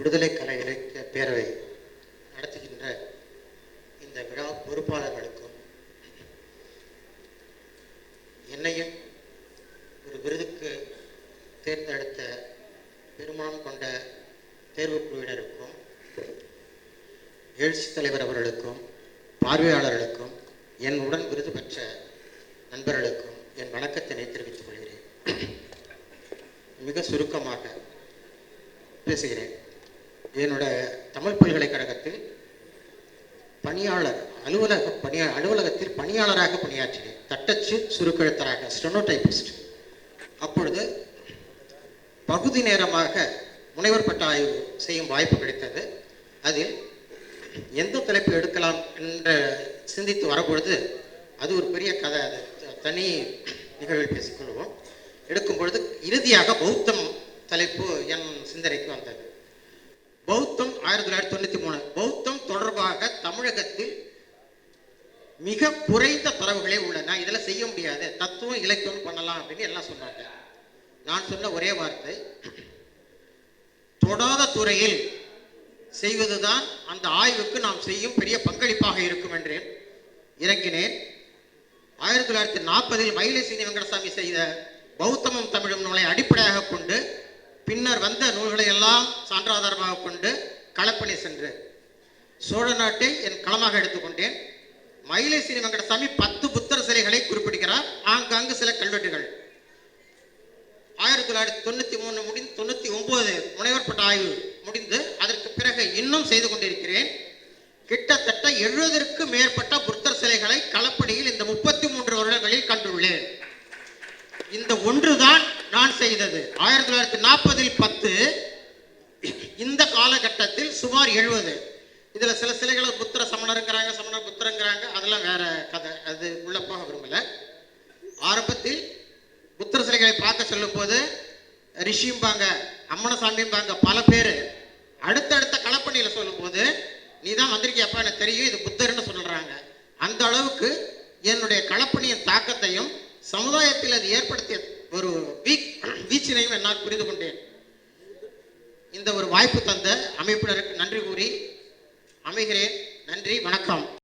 விடுதலை கலை இலக்கிய பேரவை நடத்துகின்ற இந்த விழா பொறுப்பாளர்களுக்கும் என்னையும் ஒரு விருதுக்கு தேர்ந்தெடுத்த பெருமானம் கொண்ட தேர்வுக் குழுவினருக்கும் எழுச்சி தலைவர் அவர்களுக்கும் பார்வையாளர்களுக்கும் என் உடன் விருது பெற்ற நண்பர்களுக்கும் என் வணக்கத்தினை தெரிவித்துக் கொள்கிறேன். மிக சுருக்கமாக பேசுகிறேன். என்னோட தமிழ் பல்கலைக்கழகத்தில் பணியாளர் அலுவலக பணியா அலுவலகத்தில் பணியாளராக பணியாற்றினேன். தட்டச்சு சுருக்கெழுத்தராக ஸ்டெனோடைபிஸ்ட். அப்பொழுது பகுதி நேரமாக முனைவர் பட்ட ஆய்வு செய்யும் வாய்ப்பு கிடைத்தது. அதில் எந்த தலைப்பு எடுக்கலாம் என்று சிந்தித்து வரப்பொழுது அது ஒரு பெரிய கதை. அது தனி நிகழ்வில் பேசிக்கொள்வோம். எடுக்கும் பொழுது இறுதியாக பௌத்தம் தலைப்பு என் சிந்தனைக்கு வந்தது. பௌத்தம் ஆயிரத்தி தொள்ளாயிரத்தி தொண்ணூற்றி மூணு. பௌத்தம் தொடர்பாக தமிழகத்தில் மிக குறைந்த தரவுகளே உள்ளன. இதில் செய்ய முடியாது. தத்துவம் இலக்கியம் பண்ணலாம் அப்படின்னு எல்லாம் சொன்னாங்க. நான் சொன்ன ஒரே வார்த்தை தொடாத துறையில் செய்வதுதான் அந்த ஆய்வுக்கு நாம் செய்யும் பெரிய பங்களிப்பாக இருக்கும் என்றேன் இறங்கினேன். ஆயிரத்தி தொள்ளாயிரத்தி நாற்பதில் மயிலை சீனி வெங்கடசாமி செய்த பௌத்தமும் தமிழும் நூலை அடிப்படையாக கொண்டு பின்னர் வந்த நூல்களை எல்லாம் சான்றாதாரமாக கொண்டு களப்பணி சென்று சோழ நாட்டை என் களமாக எடுத்துக்கொண்டேன். மயிலை சீனி வெங்கடசாமி பத்து புத்தர் சிலைகளை குறிப்பிடுகிறார். ஆங்காங்கு சில கல்வெட்டுகள். ஆயிரத்தி தொள்ளாயிரத்தி தொண்ணூற்றி மூணு முடிந்து தொண்ணூற்றி ஒம்பது முனைவர் பட்ட ஆய்வு முடிந்து அதற்கு பிறகு இன்னும் செய்து கொண்டிருக்கிறேன். கிட்டத்தட்ட எழுபதற்கு மேற்பட்ட புத்தர் சிலைகளை களப்பணியில் இந்த முப்பத்தி மூன்று வருடங்களில் கண்டுள்ளேன். இந்த ஒன்றுதான் நான் செய்தது. ஆயிரத்தி தொள்ளாயிரத்தி நாற்பதில் பத்து இந்த காலகட்டத்தில் சுமார் எழுபது இதில் சில சிலைகளை புத்திர சமணருங்கிறாங்க சமணர் புத்திரங்கிறாங்க அதெல்லாம் வேற கதை. அது உள்ள போக விரும்பல. ஆரம்பத்தில் புத்திர சிலைகளை பார்க்க சொல்லும் போது ரிஷியும்பாங்க அம்மனசாமியும்பாங்க பல பேர் அடுத்தடுத்த களப்பணியில் சொல்லும்போது நீ தான் வந்திருக்கியப்பா எனக்கு தெரியும் இது புத்தர்னு சொல்கிறாங்க அந்த அளவுக்கு என்னுடைய களப்பணியின் தாக்கத்தையும் சமுதாயத்தில் அது ஏற்படுத்திய ஒரு வீக் வீச்சினையும் என்னால் புரிந்து கொண்டேன். இந்த ஒரு வாய்ப்பு தந்த அமைப்பினருக்கு நன்றி கூறி அமைகிறேன். நன்றி வணக்கம்.